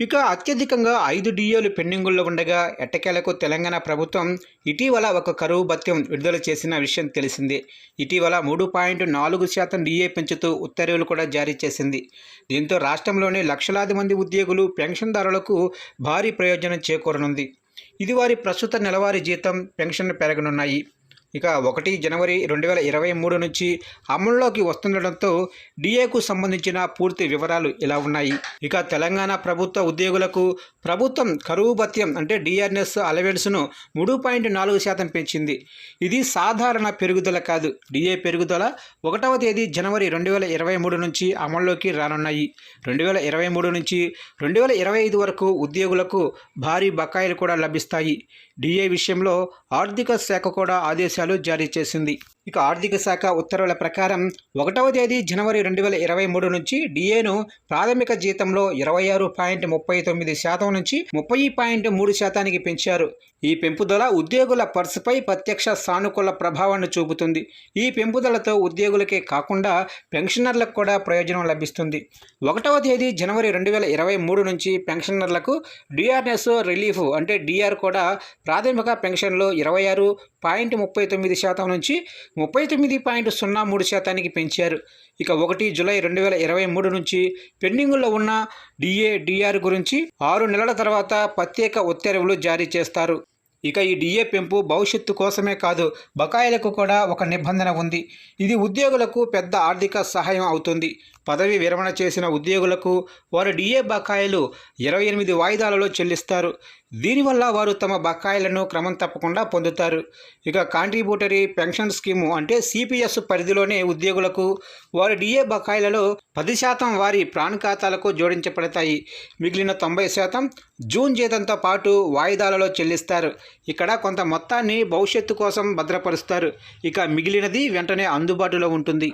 ఇక అత్యధికంగా ఐదు డిఏలు పెండింగుల్లో ఉండగా ఎట్టకేలకు తెలంగాణ ప్రభుత్వం ఇటీవల ఒక కరువు భత్యం విడుదల చేసిన విషయం తెలిసిందే. ఇటీవల మూడు పాయింట్ నాలుగు శాతం డిఏ పెంచుతూ ఉత్తర్వులు కూడా జారీ చేసింది. దీంతో రాష్ట్రంలోని లక్షలాది మంది ఉద్యోగులు పెన్షన్దారులకు భారీ ప్రయోజనం చేకూరనుంది. ఇది వారి ప్రస్తుత నెలవారీ జీతం పెన్షన్ పెరగనున్నాయి. ఇక ఒకటి జనవరి రెండు వేల ఇరవై మూడు నుంచి అమల్లోకి వస్తుండటంతో డిఏకు సంబంధించిన పూర్తి వివరాలు ఇలా ఉన్నాయి. ఇక తెలంగాణ ప్రభుత్వ ఉద్యోగులకు ప్రభుత్వం కరువు భత్యం అంటే డిఆర్ఎస్ అలవెన్స్ను మూడు పాయింట్ నాలుగు శాతం పెంచింది. ఇది సాధారణ పెరుగుదల కాదు. డిఏ పెరుగుదల ఒకటవ తేదీ జనవరి రెండు వేల ఇరవై మూడు నుంచి అమల్లోకి రానున్నాయి. రెండు వేల ఇరవై మూడు నుంచి రెండు వేల ఇరవై ఐదు వరకు ఉద్యోగులకు భారీ బకాయిలు కూడా లభిస్తాయి. డిఏ విషయంలో ఆర్థిక శాఖ కూడా ఆదేశం ఆదేశాలు జారీ చేసింది. ఇక ఆర్థిక శాఖ ఉత్తర్వుల ప్రకారం ఒకటవ తేదీ జనవరి రెండు వేల ఇరవై మూడు నుంచి డిఏను ప్రాథమిక జీతంలో ఇరవై ఆరు పాయింట్ ముప్పై తొమ్మిది శాతం నుంచి ముప్పై పాయింట్ మూడు శాతానికి పెంచారు. ఈ పెంపుదల ఉద్యోగుల పర్సుపై ప్రత్యక్ష సానుకూల ప్రభావాన్ని చూపుతుంది. ఈ పెంపుదలతో ఉద్యోగులకే కాకుండా పెన్షనర్లకు కూడా ప్రయోజనం లభిస్తుంది. ఒకటవ తేదీ జనవరి రెండు వేల ఇరవై మూడు నుంచి పెన్షనర్లకు డిఆర్ఎస్ రిలీఫ్ అంటే డిఆర్ కూడా ప్రాథమిక పెన్షన్లో ఇరవై ఆరు పాయింట్ ముప్పై తొమ్మిది శాతం నుంచి ముప్పై తొమ్మిది పాయింట్ సున్నా మూడు శాతానికి పెంచారు. ఇక ఒకటి జూలై రెండు వేల ఇరవై మూడు నుంచి పెండింగుల్లో ఉన్న డిఏ డిఆర్ గురించి ఆరు నెలల తర్వాత ప్రత్యేక ఉత్తర్వులు జారీ చేస్తారు. ఇక ఈ డిఏ పెంపు భవిష్యత్తు కోసమే కాదు బకాయిలకు కూడా ఒక నిబంధన ఉంది. ఇది ఉద్యోగులకు పెద్ద ఆర్థిక సహాయం అవుతుంది. పదవి విరమణ చేసిన ఉద్యోగులకు వారు డిఏ బకాయిలు ఇరవై ఎనిమిది వాయిదాలలో చెల్లిస్తారు. దీనివల్ల వారు తమ బకాయిలను క్రమం తప్పకుండా పొందుతారు. ఇక కాంట్రిబ్యూటరీ పెన్షన్ స్కీము అంటే సిపిఎస్ పరిధిలోనే ఉద్యోగులకు వారి డిఏ బకాయిలలో పది శాతం వారి ప్రాణ్ ఖాతాలకు జోడించబడతాయి. మిగిలిన తొంభై శాతం జూన్ జీతంతో పాటు వాయిదాలలో చెల్లిస్తారు. ఇక్కడ కొంత మొత్తాన్ని భవిష్యత్తు కోసం భద్రపరుస్తారు. ఇక మిగిలినది వెంటనే అందుబాటులో ఉంటుంది.